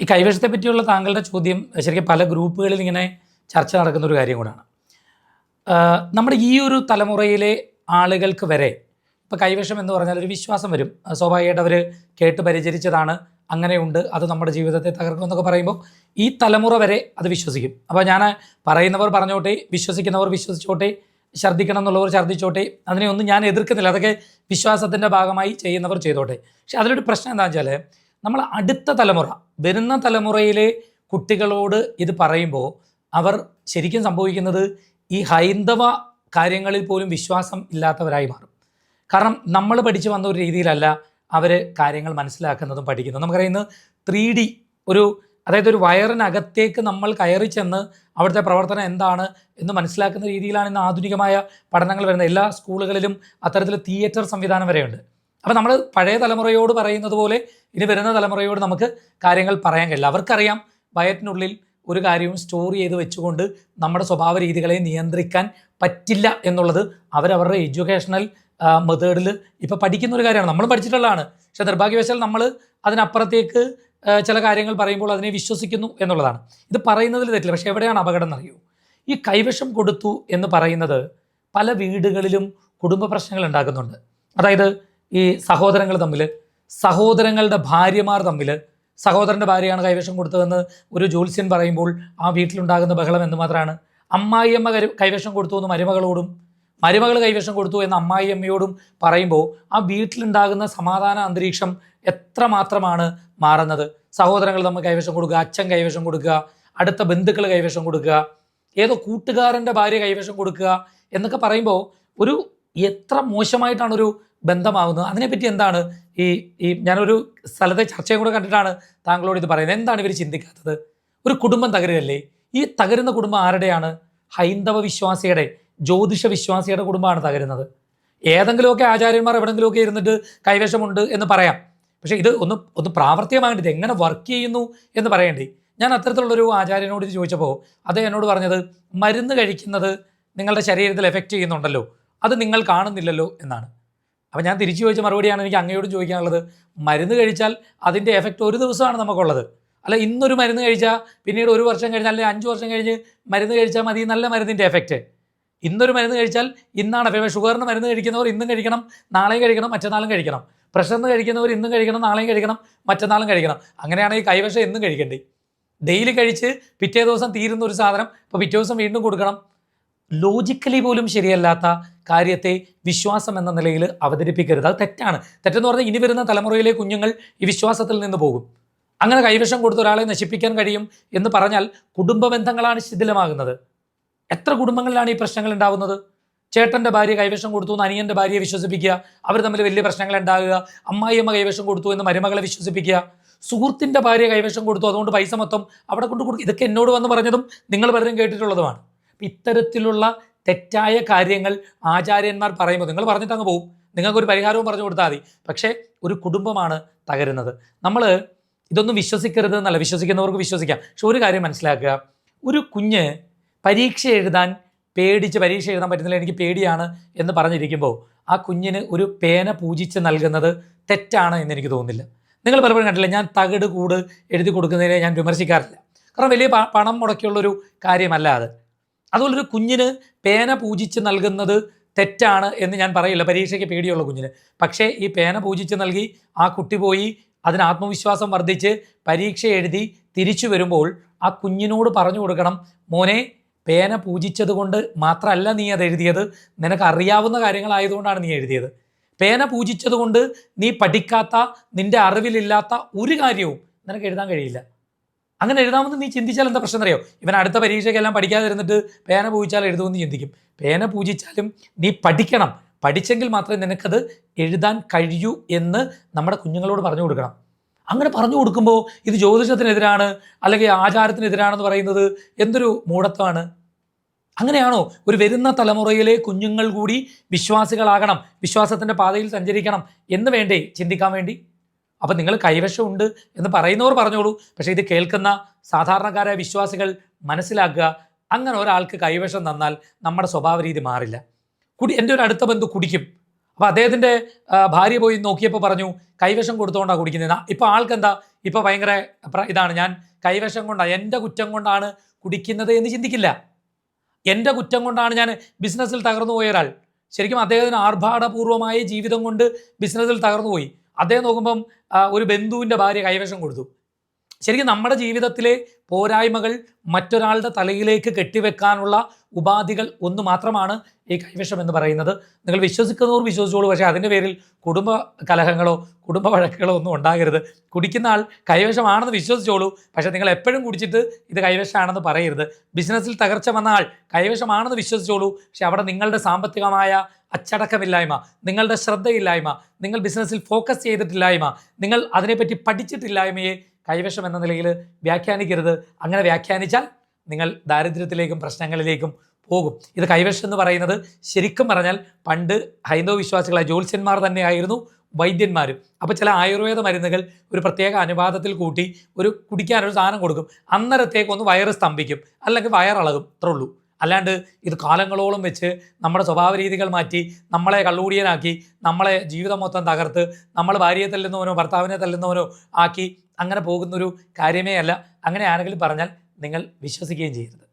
ഈ കൈവശത്തെ പറ്റിയുള്ള താങ്കളുടെ ചോദ്യം ശരിക്കും പല ഗ്രൂപ്പുകളിൽ ഇങ്ങനെ ചർച്ച നടക്കുന്ന ഒരു കാര്യം കൂടാണ്. നമ്മുടെ ഈ ഒരു തലമുറയിലെ ആളുകൾക്ക് വരെ ഇപ്പോൾ കൈവശം എന്ന് പറഞ്ഞാൽ ഒരു വിശ്വാസം വരും. സ്വാഭാവികമായിട്ട് അവർ കേട്ട് പരിചരിച്ചതാണ് അങ്ങനെയുണ്ട് അത് നമ്മുടെ ജീവിതത്തെ തകർക്കും എന്നൊക്കെ പറയുമ്പോൾ ഈ തലമുറ വരെ അത് വിശ്വസിക്കും. അപ്പോൾ ഞാൻ പറയുന്നവർ പറഞ്ഞോട്ടെ വിശ്വസിക്കുന്നവർ വിശ്വസിച്ചോട്ടെ ഛർദ്ദിക്കണം എന്നുള്ളവർ ഛർദ്ദിച്ചോട്ടെ അതിനെ ഒന്നും ഞാൻ എതിർക്കുന്നില്ല. അതൊക്കെ വിശ്വാസത്തിന്റെ ഭാഗമായി ചെയ്യുന്നവർ ചെയ്തോട്ടെ. പക്ഷെ അതിലൊരു പ്രശ്നം എന്താണെന്ന് വെച്ചാൽ നമ്മൾ അടുത്ത തലമുറ വരുന്ന തലമുറയിലെ കുട്ടികളോട് ഇത് പറയുമ്പോൾ അവർ ശരിക്കും സംഭവിക്കുന്നത് ഈ ഹൈന്ദവ കാര്യങ്ങളിൽ പോലും വിശ്വാസം ഇല്ലാത്തവരായി മാറും. കാരണം നമ്മൾ പഠിച്ചു വന്ന ഒരു രീതിയിലല്ല അവർ കാര്യങ്ങൾ മനസ്സിലാക്കുന്നതും പഠിക്കുന്നതും. നമുക്കറിയാം ഇന്ന് ത്രീ ഡി ഒരു അതായത് ഒരു വയറിനകത്തേക്ക് നമ്മൾ കയറി ചെന്ന് അവിടുത്തെ പ്രവർത്തനം എന്താണ് എന്ന് മനസ്സിലാക്കുന്ന രീതിയിലാണ് ഇന്ന് ആധുനികമായ പഠനങ്ങൾ വരുന്നത്. എല്ലാ സ്കൂളുകളിലും അത്തരത്തിൽ തിയേറ്റർ സംവിധാനം വരെയുണ്ട്. അപ്പോൾ നമ്മൾ പഴയ തലമുറയോട് പറയുന്നത് പോലെ ഇനി വരുന്ന തലമുറയോട് നമുക്ക് കാര്യങ്ങൾ പറയാൻ കഴിയില്ല. അവർക്കറിയാം വയറ്റിനുള്ളിൽ ഒരു കാര്യവും സ്റ്റോർ ചെയ്ത് വെച്ചുകൊണ്ട് നമ്മുടെ സ്വഭാവ രീതികളെ നിയന്ത്രിക്കാൻ പറ്റില്ല എന്നുള്ളത് അവരവരുടെ എഡ്യൂക്കേഷണൽ മെത്തേഡിൽ ഇപ്പോൾ പഠിക്കുന്ന ഒരു കാര്യമാണ്. നമ്മൾ പഠിച്ചിട്ടുള്ളതാണ്. പക്ഷേ നിർഭാഗ്യവശാൽ നമ്മൾ അതിനപ്പുറത്തേക്ക് ചില കാര്യങ്ങൾ പറയുമ്പോൾ അതിനെ വിശ്വസിക്കുന്നു എന്നുള്ളതാണ്. ഇത് പറയുന്നതിൽ തെറ്റില്ല. പക്ഷേ എവിടെയാണ് അപകടം എന്നറിയൂ? ഈ കൈവശം കൊടുത്തു എന്ന് പറയുന്നത് പല വീടുകളിലും കുടുംബ പ്രശ്നങ്ങൾ ഉണ്ടാക്കുന്നുണ്ട്. അതായത് ഈ സഹോദരങ്ങൾ തമ്മിൽ സഹോദരങ്ങളുടെ ഭാര്യമാർ തമ്മിൽ സഹോദരന്റെ ഭാര്യയാണ് കൈവശം കൊടുത്തതെന്ന് ഒരു ജ്യോത്സ്യൻ പറയുമ്പോൾ ആ വീട്ടിലുണ്ടാകുന്ന ബഹളം എന്തുമാത്രമാണ് അമ്മായിയമ്മ കരു കൈവശം കൊടുത്തു എന്ന് മരുമകളോടും മരുമകൾ കൈവശം കൊടുത്തു എന്ന് അമ്മായിയമ്മയോടും പറയുമ്പോൾ ആ വീട്ടിലുണ്ടാകുന്ന സമാധാന അന്തരീക്ഷം എത്ര മാത്രമാണ് മാറുന്നത്? സഹോദരങ്ങൾ തമ്മിൽ കൈവശം കൊടുക്കുക അച്ഛൻ കൈവശം കൊടുക്കുക അടുത്ത ബന്ധുക്കൾ കൈവശം കൊടുക്കുക ഏതോ കൂട്ടുകാരന്റെ ഭാര്യ കൈവശം കൊടുക്കുക എന്നൊക്കെ പറയുമ്പോൾ ഒരു എത്ര മോശമായിട്ടാണ് ഒരു ബന്ധമാവുന്നത്. അതിനെപ്പറ്റി എന്താണ് ഈ ഈ ഞാനൊരു സ്ഥലത്തെ ചർച്ചയും കൂടെ കണ്ടിട്ടാണ് താങ്കളോട് ഇത് പറയുന്നത്. എന്താണ് ഇവർ ചിന്തിക്കാത്തത്? ഒരു കുടുംബം തകരുകയല്ലേ? ഈ തകരുന്ന കുടുംബം ആരുടെയാണ്? ഹൈന്ദവ വിശ്വാസിയുടെ ജ്യോതിഷ വിശ്വാസിയുടെ കുടുംബമാണ് തകരുന്നത്. ഏതെങ്കിലുമൊക്കെ ആചാര്യന്മാർ എവിടെങ്കിലുമൊക്കെ ഇരുന്നിട്ട് കൈവശമുണ്ട് എന്ന് പറയാം. പക്ഷേ ഇത് ഒന്ന് ഒന്ന് പ്രാവർത്തികമായിട്ട് ഇത് എങ്ങനെ വർക്ക് ചെയ്യുന്നു എന്ന് പറയണ്ടേ. ഞാൻ അത്തരത്തിലുള്ളൊരു ആചാര്യനോട് ഇത് ചോദിച്ചപ്പോൾ അദ്ദേഹം എന്നോട് പറഞ്ഞത് മരുന്ന് കഴിക്കുന്നത് നിങ്ങളുടെ ശരീരത്തിൽ എഫക്റ്റ് ചെയ്യുന്നുണ്ടല്ലോ. അത് നിങ്ങൾ കാണുന്നില്ലല്ലോ എന്നാണ്. അപ്പോൾ ഞാൻ തിരിച്ചു ചോദിച്ച മറുപടിയാണ് എനിക്ക് അങ്ങയോട് ചോദിക്കാനുള്ളത്. മരുന്ന് കഴിച്ചാൽ അതിന്റെ എഫക്റ്റ് ഒരു ദിവസമാണ് നമുക്കുള്ളത്. അല്ല ഇന്നൊരു മരുന്ന് കഴിച്ചാൽ പിന്നീട് ഒരു വർഷം കഴിഞ്ഞാൽ അല്ലെങ്കിൽ അഞ്ച് വർഷം കഴിഞ്ഞ് മരുന്ന് കഴിച്ചാൽ മതി നല്ല മരുന്നിന്റെ എഫക്റ്റ് ഇന്നൊരു മരുന്ന് കഴിച്ചാൽ ഇന്നാണ്. എഫക്റ്റ് ഷുഗറിന് മരുന്ന് കഴിക്കുന്നവർ ഇന്നും കഴിക്കണം നാളെയും കഴിക്കണം മറ്റന്നാളും കഴിക്കണം. പ്രഷറിന് കഴിക്കുന്നവർ ഇന്നും കഴിക്കണം നാളെയും കഴിക്കണം മറ്റന്നാളും കഴിക്കണം. അങ്ങനെയാണെങ്കിൽ കൈവശം എന്നും കഴിക്കണ്ടേ ഡെയിലി കഴിച്ച് പിറ്റേ ദിവസം തീരുന്ന ഒരു സാധനം ഇപ്പോൾ പിറ്റേ ദിവസം വീണ്ടും കൊടുക്കണം. ലോജിക്കലി പോലും ശരിയല്ലാത്ത കാര്യത്തെ വിശ്വാസം എന്ന നിലയിൽ അവതരിപ്പിക്കരുത്. അത് തെറ്റാണ്. തെറ്റെന്ന് പറഞ്ഞാൽ ഇനി വരുന്ന തലമുറയിലെ കുഞ്ഞുങ്ങൾ ഈ വിശ്വാസത്തിൽ നിന്ന് പോകും. അങ്ങനെ കൈവശം കൊടുത്ത ഒരാളെ നശിപ്പിക്കാൻ കഴിയും എന്ന് പറഞ്ഞാൽ കുടുംബ ബന്ധങ്ങളാണ് ശിഥിലമാകുന്നത്. എത്ര കുടുംബങ്ങളിലാണ് ഈ പ്രശ്നങ്ങൾ ഉണ്ടാകുന്നത് ചേട്ടന്റെ ഭാര്യ കൈവശം കൊടുത്തു എന്ന് അനിയന്റെ ഭാര്യയെ വിശ്വസിപ്പിക്കുക അവർ തമ്മിൽ വലിയ പ്രശ്നങ്ങൾ ഉണ്ടാകുക അമ്മായിയമ്മ കൈവശം കൊടുത്തു എന്ന് മരുമകളെ വിശ്വസിപ്പിക്കുക സുഹൃത്തിന്റെ ഭാര്യ കൈവശം കൊടുത്തു അതുകൊണ്ട് പൈസ മൊത്തം അവിടെ കൊണ്ട് കൊടുക്കും. ഇതൊക്കെ എന്നോട് വന്ന് പറഞ്ഞതും നിങ്ങൾ പലരും കേട്ടിട്ടുള്ളതുമാണ്. ഇത്തരത്തിലുള്ള തെറ്റായ കാര്യങ്ങൾ ആചാര്യന്മാർ പറയുമ്പോൾ നിങ്ങൾ പറഞ്ഞിട്ട് അങ്ങ് പോകും നിങ്ങൾക്കൊരു പരിഹാരവും പറഞ്ഞു കൊടുത്താൽ മതി. പക്ഷേ ഒരു കുടുംബമാണ് തകരുന്നത്. നമ്മൾ ഇതൊന്നും വിശ്വസിക്കരുത് എന്നല്ല വിശ്വസിക്കുന്നവർക്ക് വിശ്വസിക്കാം. പക്ഷെ ഒരു കാര്യം മനസ്സിലാക്കുക. ഒരു കുഞ്ഞ് പരീക്ഷ എഴുതാൻ പേടിച്ച് പരീക്ഷ എഴുതാൻ പറ്റുന്നില്ല എനിക്ക് പേടിയാണ് എന്ന് പറഞ്ഞിരിക്കുമ്പോൾ ആ കുഞ്ഞിന് ഒരു പേന പൂജിച്ച് നൽകുന്നത് തെറ്റാണ് എന്ന് എനിക്ക് തോന്നുന്നില്ല. നിങ്ങൾ പലപ്പോഴും കണ്ടില്ല ഞാൻ തകിട് കൂട് എഴുതി കൊടുക്കുന്നതിനെ ഞാൻ വിമർശിക്കാറില്ല. കാരണം വലിയ പണം മുടക്കിയുള്ളൊരു കാര്യമല്ല അത്. അതുപോലെ ഒരു കുഞ്ഞിന് പേന പൂജിച്ച് നൽകുന്നത് തെറ്റാണ് എന്ന് ഞാൻ പറയില്ല. പരീക്ഷയ്ക്ക് പേടിയുള്ള കുഞ്ഞിന്. പക്ഷേ ഈ പേന പൂജിച്ച് നൽകി ആ കുട്ടി പോയി അതിന് ആത്മവിശ്വാസം വർദ്ധിച്ച് പരീക്ഷ എഴുതി തിരിച്ചു വരുമ്പോൾ ആ കുഞ്ഞിനോട് പറഞ്ഞു കൊടുക്കണം മോനെ പേന പൂജിച്ചത് കൊണ്ട് മാത്രമല്ല നീ അത് എഴുതിയത്. നിനക്ക് അറിയാവുന്ന കാര്യങ്ങളായതുകൊണ്ടാണ് നീ എഴുതിയത്. പേന പൂജിച്ചത് കൊണ്ട് നീ പഠിക്കാത്ത നിന്റെ അറിവിലില്ലാത്ത ഒരു കാര്യവും നിനക്ക് എഴുതാൻ കഴിയില്ല. അങ്ങനെ എഴുതാമെന്ന് നീ ചിന്തിച്ചാൽ എന്താ പ്രശ്നം അറിയോ ഇവൻ അടുത്ത പരീക്ഷയ്ക്കെല്ലാം പഠിക്കാതിരുന്നിട്ട് പേന പൂജിച്ചാൽ എഴുതുമെന്ന് ചിന്തിക്കും. പേന പൂജിച്ചാലും നീ പഠിക്കണം. പഠിച്ചെങ്കിൽ മാത്രമേ നിനക്കത് എഴുതാൻ കഴിയൂ എന്ന് നമ്മുടെ കുഞ്ഞുങ്ങളോട് പറഞ്ഞു കൊടുക്കണം. അങ്ങനെ പറഞ്ഞു കൊടുക്കുമ്പോൾ ഇത് ജ്യോതിഷത്തിനെതിരാണ് അല്ലെങ്കിൽ ആചാരത്തിനെതിരാണെന്ന് പറയുന്നത് എന്തൊരു മൂഢത്വമാണ് അങ്ങനെയാണോ? ഒരു വരുന്ന തലമുറയിലെ കുഞ്ഞുങ്ങൾ കൂടി വിശ്വാസികളാകണം വിശ്വാസത്തിന്റെ പാതയിൽ സഞ്ചരിക്കണം എന്ന് വേണ്ടേ ചിന്തിക്കാൻ വേണ്ടി? അപ്പം നിങ്ങൾ കൈവശമുണ്ട് എന്ന് പറയുന്നവർ പറഞ്ഞോളൂ. പക്ഷേ ഇത് കേൾക്കുന്ന സാധാരണക്കാരായ വിശ്വാസികൾ മനസ്സിലാക്കുക അങ്ങനെ ഒരാൾക്ക് കൈവശം തന്നാൽ നമ്മുടെ സ്വഭാവ രീതി മാറില്ല. കുടി എന്റെ ഒരു അടുത്ത ബന്ധു കുടിക്കും. അപ്പോൾ അദ്ദേഹത്തിന്റെ ഭാര്യ പോയി നോക്കിയപ്പോൾ പറഞ്ഞു കൈവശം കൊടുത്തുകൊണ്ടാണ് കുടിക്കുന്നത് ഇപ്പോൾ ആൾക്കെന്താ? ഇപ്പോൾ ഭയങ്കര ഇതാണ്. ഞാൻ കൈവശം കൊണ്ടാണ് എന്റെ കുറ്റം കൊണ്ടാണ് കുടിക്കുന്നത് എന്ന് ചിന്തിക്കില്ല. എന്റെ കുറ്റം കൊണ്ടാണ് ഞാൻ ബിസിനസ്സിൽ തകർന്നു പോയ ഒരാൾ. ശരിക്കും അദ്ദേഹത്തിന് ആർഭാടപൂർവമായ ജീവിതം കൊണ്ട് ബിസിനസ്സിൽ തകർന്നു പോയി. അദ്ദേഹം നോക്കുമ്പം ഒരു ബന്ധുവിന്റെ ഭാര്യ കൈവശം കൊടുത്തു. ശരിക്കും നമ്മുടെ ജീവിതത്തിലെ പോരായ്മകൾ മറ്റൊരാളുടെ തലയിലേക്ക് കെട്ടിവെക്കാനുള്ള ഉപാധികൾ ഒന്ന് മാത്രമാണ് ഈ കൈവശം എന്ന് പറയുന്നത്. നിങ്ങൾ വിശ്വസിക്കുന്നവർ വിശ്വസിച്ചോളൂ. പക്ഷേ അതിന്റെ പേരിൽ കുടുംബ കലഹങ്ങളോ കുടുംബ വഴക്കുകളോ ഒന്നും ഉണ്ടാകരുത്. കുടിക്കുന്ന ആൾ കൈവശമാണെന്ന് വിശ്വസിച്ചോളൂ. പക്ഷേ നിങ്ങൾ എപ്പോഴും കുടിച്ചിട്ട് ഇത് കൈവശമാണെന്ന് പറയരുത്. ബിസിനസ്സിൽ തകർച്ച വന്ന ആൾ കൈവശമാണെന്ന് വിശ്വസിച്ചോളൂ. പക്ഷേ അവിടെ നിങ്ങളുടെ സാമ്പത്തികമായ അച്ചടക്കമില്ലായ്മ നിങ്ങളുടെ ശ്രദ്ധയില്ലായ്മ നിങ്ങൾ ബിസിനസ്സിൽ ഫോക്കസ് ചെയ്തിട്ടില്ലായ്മ നിങ്ങൾ അതിനെപ്പറ്റി പഠിച്ചിട്ടില്ലായ്മയെ കൈവശം എന്ന നിലയിൽ വ്യാഖ്യാനിക്കരുത്. അങ്ങനെ വ്യാഖ്യാനിച്ചാൽ നിങ്ങൾ ദാരിദ്ര്യത്തിലേക്കും പ്രശ്നങ്ങളിലേക്കും പോകും. ഇത് കൈവശം എന്ന് പറയുന്നത് ശരിക്കും പറഞ്ഞാൽ പണ്ട് ഹൈന്ദവ വിശ്വാസികളായ ജ്യോത്സ്യന്മാർ തന്നെയായിരുന്നു വൈദ്യന്മാരും. അപ്പോൾ ചില ആയുർവേദ മരുന്നുകൾ ഒരു പ്രത്യേക അനുപാതത്തിൽ കൂട്ടി ഒരു കുടിക്കാനൊരു സാധനം കൊടുക്കും. അന്നേരത്തേക്കൊന്ന് വയറ് സ്തംഭിക്കും. അല്ലെങ്കിൽ വയറിളകും. അത്രേ ഉള്ളൂ. അല്ലാണ്ട് ഇത് കാലങ്ങളോളം വെച്ച് നമ്മുടെ സ്വഭാവ രീതികൾ മാറ്റി നമ്മളെ കള്ളുകൂടിയനാക്കി നമ്മളെ ജീവിതം മൊത്തം തകർത്ത് നമ്മൾ ഭാര്യയെ തല്ലുന്നവനോ ഭർത്താവിനെ തല്ലുന്നവനോ ആക്കി അങ്ങനെ പോകുന്നൊരു കാര്യമേ അല്ല അങ്ങനെ ആരെങ്കിലും പറഞ്ഞാൽ നിങ്ങൾ വിശ്വസിക്കുകയും ചെയ്യരുത്.